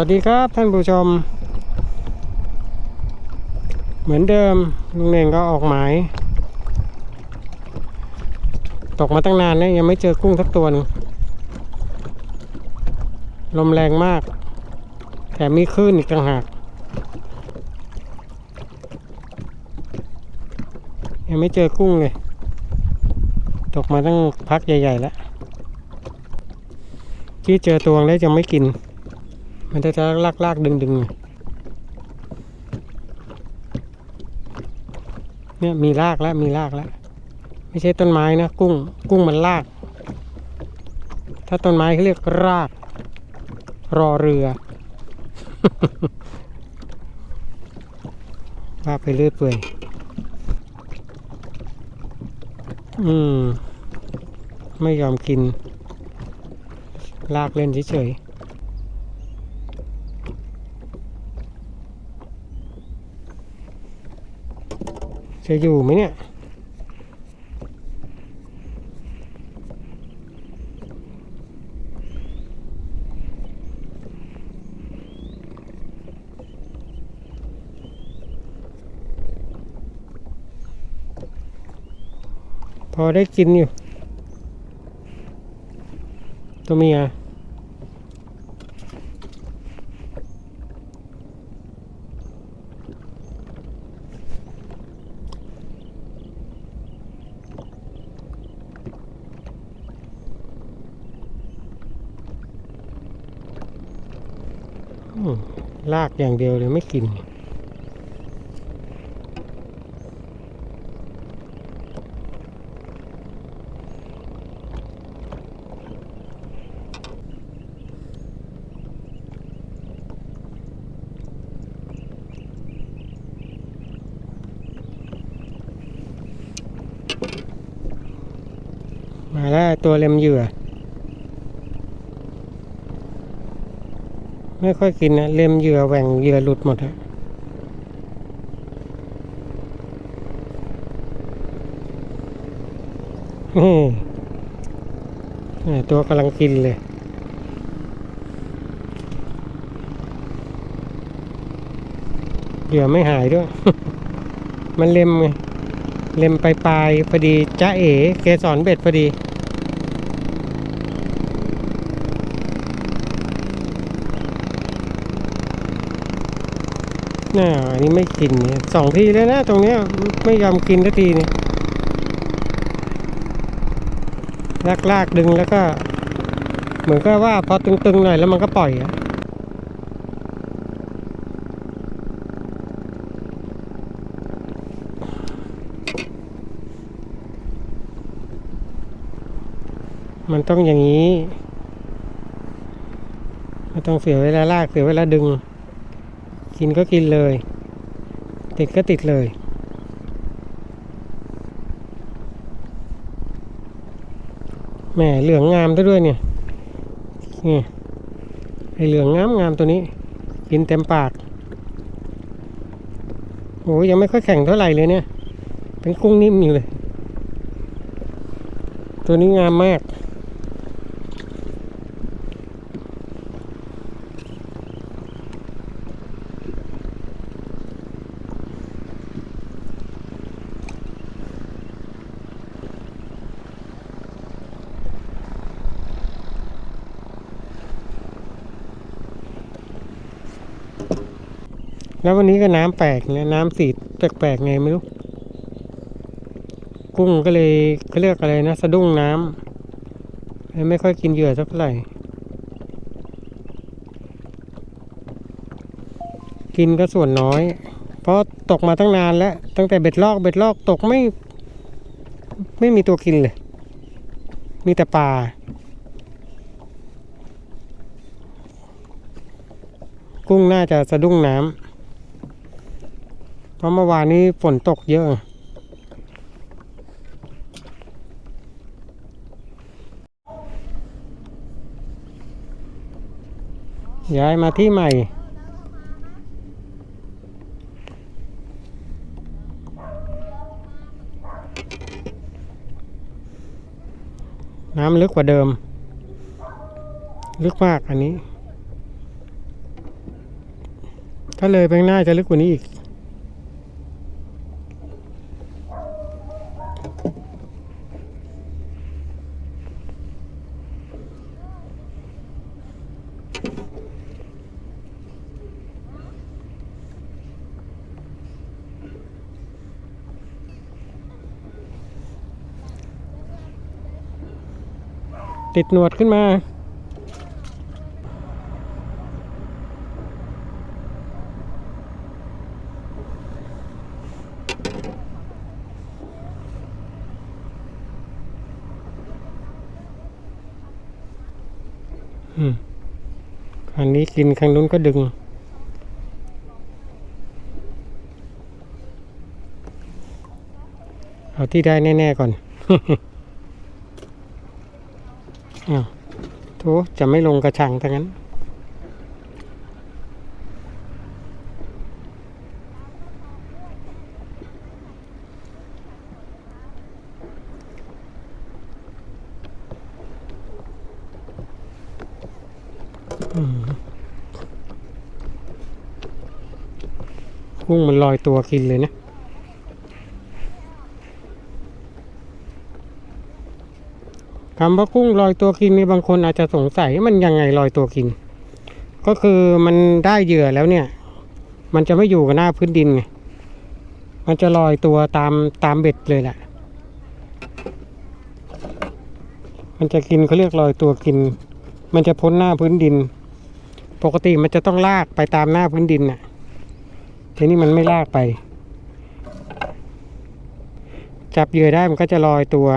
วัสดีครับท่านผู้ชม เหมือนเดิมลุงเน่งก็ออกหมายตกมาตั้งนานแล้วยังไม่เจอกุ้งสักตัวนึงลมแรงมาก แถมมีคลื่นอีกต่างหาก ยังไม่เจอกุ้งเลย ตกมาตั้งพักใหญ่ ๆ แล้ว ที่เจอตัวแล้วจะไม่กิน มันจะลากลากดึงดึงเนี่ยมีรากแล้วมีรากแล้ว ไม่ใช่ต้นไม้นะกุ้ง กุ้งมันราก ถ้าต้นไม้เขาเรียกราก รอเรือว่าไปเรื่อยเปื่อยอืม ไม่ยอมกิน ลากเล่นเฉยๆ จะอยู่ไหมเนี่ย พอได้กินอยู่ ตัวเมียอืมลาก อย่างเดียวเลยไม่กิน มาแล้วตัวเล็มเหยื่อ ไม่ค่อยกินนะเล็มเหยื่อแหว่งเหยื่อหลุดหมดอะอืมเนี่ตัวกำลังกินเลยเหยื่อไม่หายด้วย มันเล็มไงเล็มปลายๆพอดีจ้าเอ๋เกสรเบ็ดพอดี น่าอันนี้ไม่กินเนี่ยสองทีแล้วนะตรงเนี้ยไม่ยอมกินสักทีเนี่ยลากลากดึงแล้วก็ เหมือนกับว่าพอตึงๆหน่อยแล้วมันก็ปล่อยอะมันต้องอย่างนี้ไม่ต้องเสียเวลาลากเสียเวลาดึง กินก็กินเลย ติดก็ติดเลย แหมเหลืองงามซะด้วยเนี่ยนี่ไอเหลืองงามงามตัวนี้ กินเต็มปากโอ้ยยังไม่ค่อยแข็งเท่าไหร่เลยเนี่ย เป็นกุ้งนิ่มอยู่เลย ตัวนี้งามมาก แล้ววันนี้ก็น้ำแปลกเนี่ยน้ำสีแปลกๆไงไม่รู้ กุ้งก็เลยเขาเรียกอะไรนะ สะดุ้งน้ำเลยไม่ค่อยกินเหยื่อสักเท่าไหร่ กินก็ส่วนน้อย เพราะตกมาตั้งนานแล้ว ตั้งแต่เบ็ดลอกเบ็ดลอกตกไม่ ไม่มีตัวกินเลย มีแต่ปลากุ้งน่าจะสะดุ้งน้ำ เพราะเมื่อวานนี้ฝนตกเยอะ ย้ายมาที่ใหม่ น้ำลึกกว่าเดิม ลึกมากอันนี้ ถ้าเลยไปข้างหน้าจะลึกกว่านี้อีก ติดหนวดขึ้นมาอืมอันนี้กินข้างนู้นก็ดึงเอาที่ได้แน่ ๆ ก่อน อ้าวโถจะไม่ลงกระชังทั้งนั้นอืมกุ้งมันลอยตัวกินเลยนะ คำว่ากุ้งลอยตัวกินนี่บางคนอาจจะสงสัยมันยังไงลอยตัวกิน ก็คือมันได้เหยื่อแล้วเนี่ย มันจะไม่อยู่กับหน้าพื้นดินไงมันจะลอยตัวตามตามเบ็ดเลยแหละมันจะกินเขาเรียกลอยตัวกิน มันจะพ้นหน้าพื้นดิน ปกติมันจะต้องลากไปตามหน้าพื้นดินน่ะ ทีนี้มันไม่ลากไป จับเหยื่อได้มันก็จะลอยตัว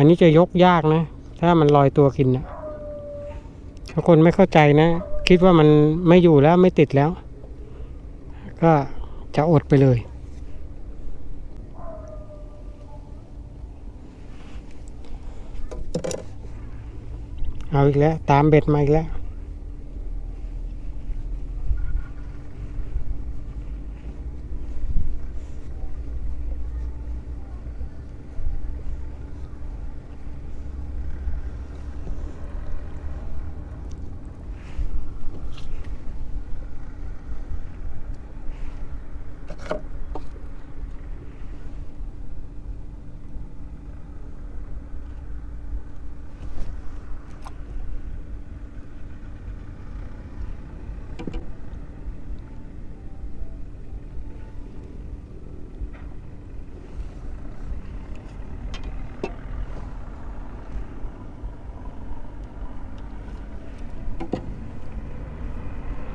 อันนี้จะยกยากนะ ถ้ามันลอยตัวกินนะถ้าคนไม่เข้าใจนะ คิดว่ามันไม่อยู่แล้วไม่ติดแล้ว ก็จะอดไปเลยเอาอีกแล้ว ตามเบ็ดมาอีกแล้ว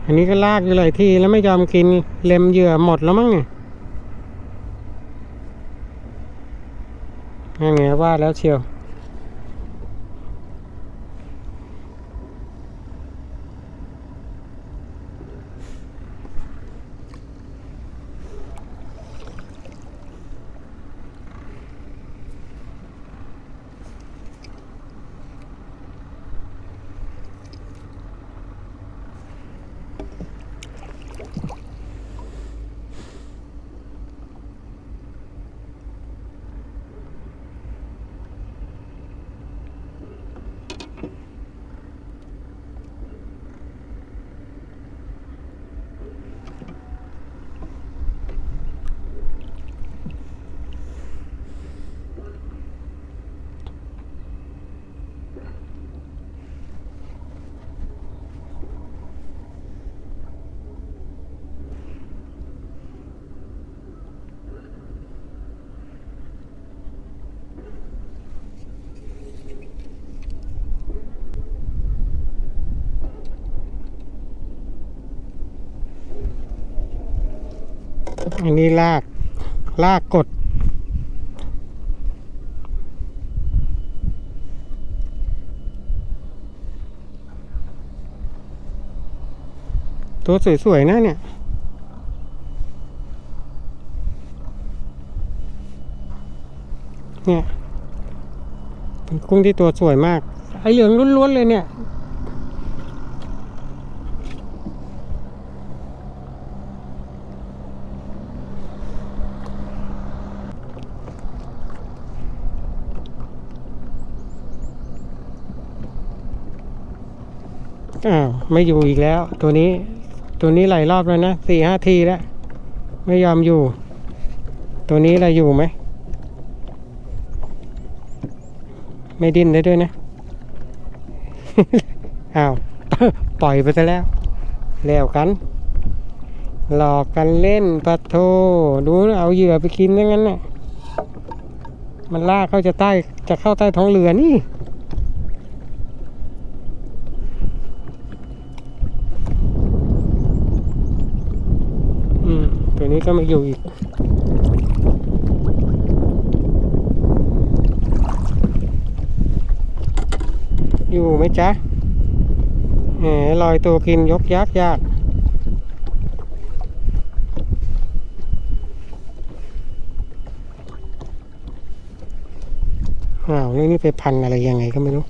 อันนี้ก็ลากอยู่หลายทีแล้วไม่ยอมกินเล็มเหยื่อหมดแล้วมั้งเนี่ยนั่นไงว่าแล้วเชียว อันนี้ลากลากกด ตัวสวย ๆ นะเนี่ยเนี่ยเป็นกุ้งที่ตัวสวยมาก ไอเหลืองล้วนๆเลยเนี่ย อ้าวไม่อยู่อีกแล้ว ตัวนี้ ตัวนี้หลายรอบแล้วนะสี่ห้าทีแล้ว ไม่ยอมอยู่ ตัวนี้อะไรอยู่ไหม ไม่ดิ้นได้ด้วยนะ อ้าว ปล่อยไปซะแล้ว แล้วกัน หลอกกันเล่นปะโทดูเอาเหยื่อไปกินอย่างนั้นน่ะมันลากเข้าจะใต้จะเข้าใต้ท้องเรือนี่ อืม ตัว นี้ก็ไม่อยู่อีก อยู่ไหมจ๊ะแหมลอยตัวกินยกยากยากอ้าวนี่องนี่ไปพันอะไรยังไงก็ไม่รู้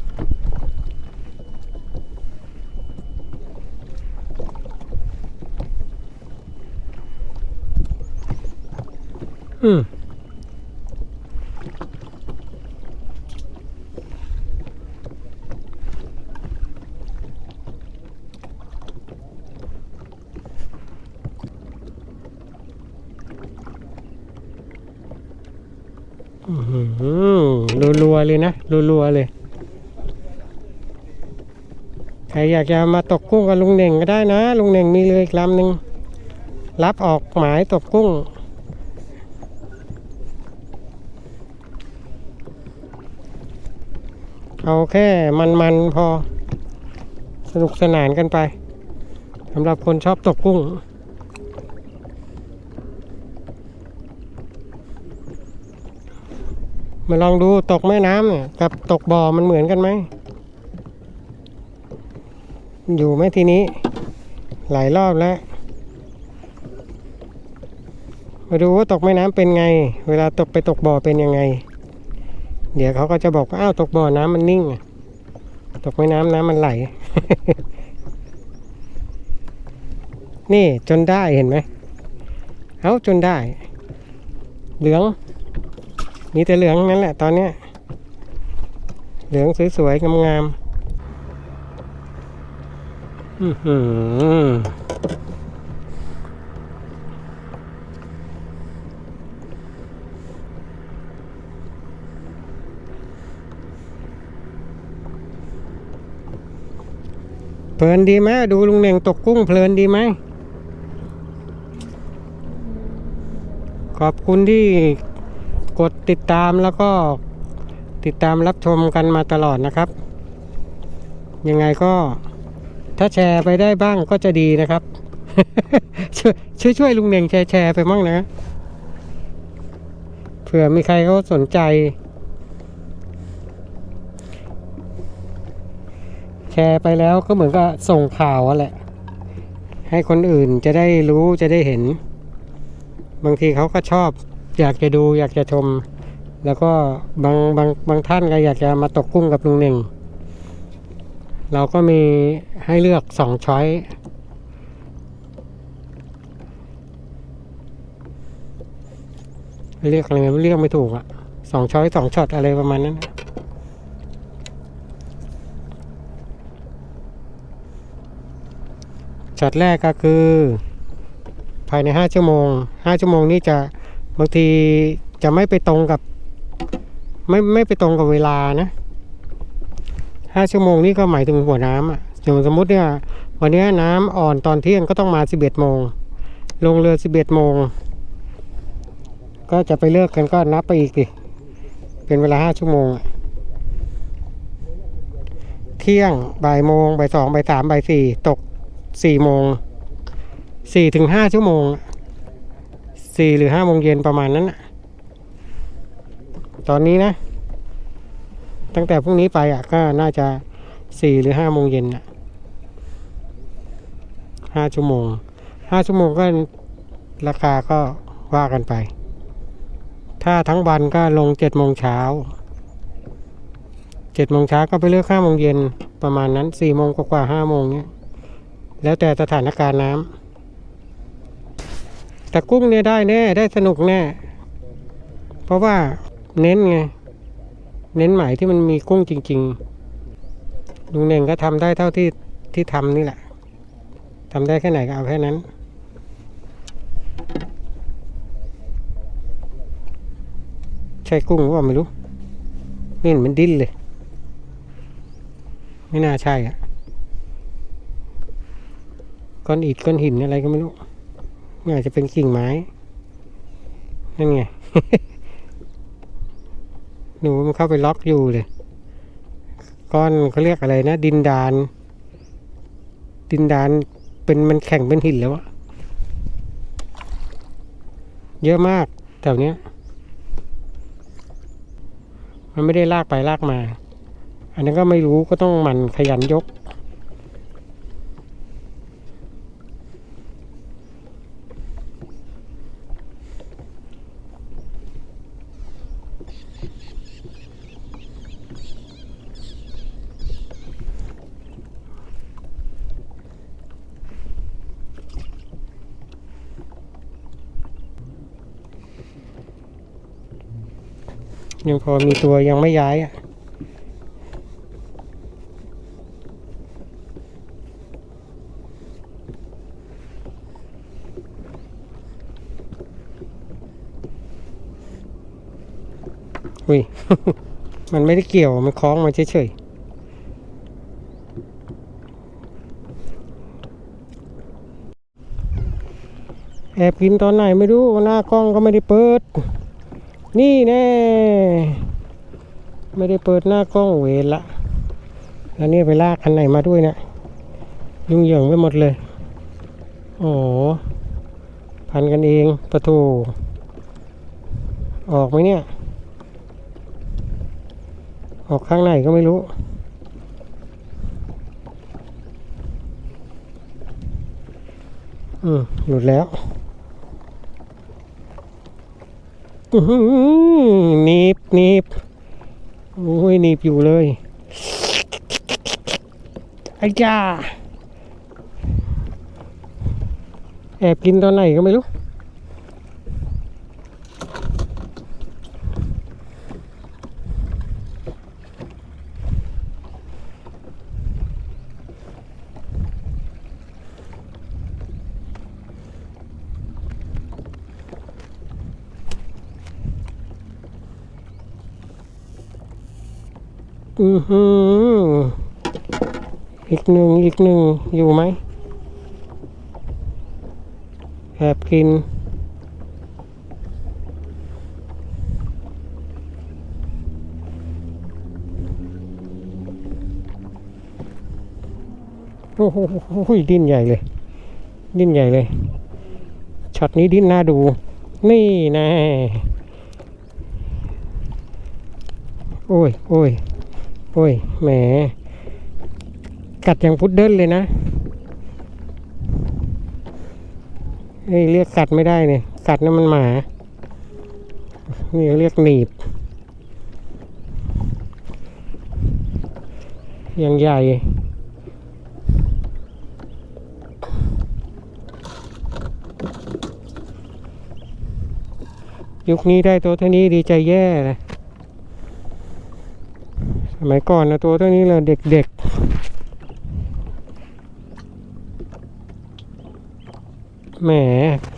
อืมอื้อหือรัวๆเลยนะรัวๆเลย ใครอยากจะมาตกกุ้งกับลุงเน่งก็ได้นะ ลุงเน่งมีเรืออีกลำหนึ่งรับออกหมายตกกุ้ง เอาแค่มันๆพอสนุกสนานกันไปสำหรับคนชอบตกกุ้ง มาลองดูตกแม่น้ำเนี่ยกับตกบ่อมันเหมือนกันไหม อยู่ไหมทีนี้ หลายรอบแล้ว มาดูว่าตกแม่น้ำเป็นไง เวลาตกไปตกบ่อเป็นยังไง เดี๋ยวเขาก็จะบอกว่าอ้าวตกบ่อน้ำมันนิ่งอะตกแม่น้ำน้ำมันไหล นี่จนได้เห็นไหมเอาจนได้ เหลือง มีแต่เหลืองนั่นแหละตอนเนี้ยเหลืองสวยๆงามๆอื้อหือเพ ลินดีไหมดูลุงเน่งตกกุ้งเพลินดีไหม ขอบคุณที่กดติดตามแล้วก็ติดตามรับชมกันมาตลอดนะครับ ยังไงก็ถ้าแชร์ไปได้บ้างก็จะดีนะครับ ช่วยช่วยวยลุงเน่งแชร์แชร์ไปมั่งนะเผื่อมีใครเขาสนใจ ชร์ไปแล้วก็เหมือนกับส่งข่าวแหละ ให้คนอื่นจะได้รู้จะได้เห็น บางทีเขาก็ชอบ อยากจะดูอยากจะชม แล้วก็บางบางบางท่านก็อยากจะมาตกกุ้งกับลุงเน่ง เราก็มีให้เลือกสองช้อยเรียกอะไรไม่เรียกไม่ถูกอะสองช้อยสองช็อตอะไรประมาณนั้นนะ ช็อตแรกก็คือ ภายในห้าชั่วโมงห้าชั่วโมงนี้จะบางทีจะไม่ไปตรงกับ ไม่ไม่ไปตรงกับเวลานะห้าชั่วโมงนี่ก็หมายถึงหัวน้ำอะอย่างสมมติเนี่ยวันนี้น้ำอ่อนตอนเที่ยงก็ต้องมาสิบเอ็ดโมงลงเรือสิบเอ็ดโมง ก็จะไปเลิกกันก็นับไปอีกดิเป็นเวลาห้าชั่วโมง เที่ยงบ่ายโมงบ่ายสองบ่ายสามบ่ายสี่ตก สี่โมงสี่ถึงห้าชั่วโมงสี่หรือห้าโมงเย็นประมาณนั้นนะตอนนี้นะ ตั้งแต่พรุ่งนี้ไปอะก็น่าจะสี่หรือห้าโมงเย็นอะห้าชั่วโมงห้าชั่วโมงก็ราคาก็ว่ากันไป ถ้าทั้งวันก็ลงเจ็ดโมงเช้าเจ็ดโมงเช้าก็ไปเลือกห้าโมงเย็นประมาณนั้นสี่โมงกว่าห้าโมงเนี้ย แล้วแต่สถานการณ์น้ำแต่กุ้งเนี่ยได้แน่ได้สนุกแน่ เพราะว่าเน้นไง เน้นหมายที่มันมีกุ้งจริงๆลุงเน่งก็ทำได้เท่าที่ที่ทำนี่แหละทำได้แค่ไหนก็เอาแค่นั้นใช่กุ้งหรือเปล่าไม่รู้ไม่เห็นมันดิ้นเลย ไม่น่าใช่อะ ก้อนอิฐก้อนหินอะไรก็ไม่รู้น่าจะเป็นกิ่งไม้ นั่นไง หนูมันเข้าไปล็อกอยู่เลย ก้อนเขาเรียกอะไรนะ ดินดาน ดินดานเป็นมันแข็งเป็นหินแล้วอะเยอะมากแถวเนี้ย มันไม่ได้ลากไปลากมา อันนั้นก็ไม่รู้ก็ต้องมันขยันยก ยังพอมีตัวยังไม่ย้ายอะอุ้ย มันไม่ได้เกี่ยว มันคล้องมาเฉยๆ แอบกินตอนไหนไม่รู้ หน้ากล้องก็ไม่ได้เปิด นี่แน่ ไม่ได้เปิดหน้ากล้องเวรละ แล้วนี่ไปลากคันไหนมาด้วยเนะี่ยยุ่งเหยิงไปหมดเลย โอ้พันกันเองประตูออกไหมเนี่ย ออกข้างไหนก็ไม่รู้อืมหลุดแล้ว อื้อหือห นีบนีบโอ้ยนีบอยู่เลยไอ้จ้าแอบกินตอนไหนก็ไม่รู้ อือหืออีกหนึ่งอีกหนึ่งอยู่ไหมแอบกิน โอ้โหดิ้นใหญ่เลย ดิ้นใหญ่เลยช็อตนี้ดิ้นน่าดู นี่นะ โอ้ยโอ้ย โอ้ย แหม กัดอย่างพุดเดิ้ลเลยนะเฮ้ยเรียกกัดไม่ได้เนี่ยกัดนั่นมันหมา นี่เรียกหนีบย่างใหญ่ ยุคนี้ได้ตัวเท่านี้ดีใจแย่เลย มัยก่อนนะตัวเท่านี้เลยเด็กๆ แหม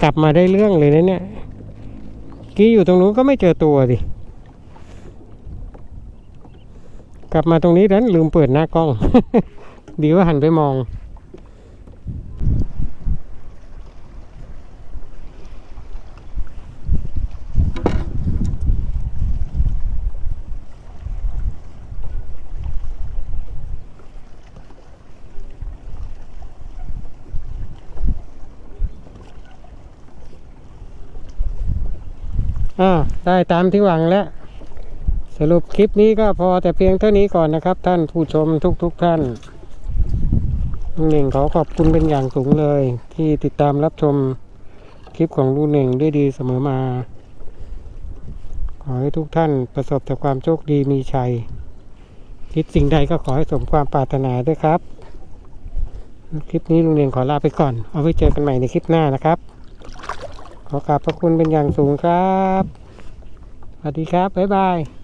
กลับมาได้เรื่องเลยนะเนี่ย กี้อยู่ตรงนู้นก็ไม่เจอตัวดิกลับมาตรงนี้ดันลืมเปิดหน้ากล้อง ดีว่าหันไปมอง อ่าได้ตามที่หวังแล้ว สรุปคลิปนี้ก็พอแต่เพียงเท่านี้ก่อนนะครับ ท่านผู้ชมทุกๆทท่านลุงเหน่งขอขอบคุณเป็นอย่างสูงเลย ที่ติดตามรับชมคลิปของลุงเหน่งด้วยดีเสมอมา ขอให้ทุกท่านประสบแต่ความโชคดีมีชัย คิดสิ่งใดก็ขอให้สมความปรารถนาด้วยครับ คลิปนี้ลุงเหน่งขอลาไปก่อน เอาไว้เจอกันใหม่ในคลิปหน้านะครับ ขอกราบพระคุณเป็นอย่างสูงครับ สวัสดีครับ บ๊ายบาย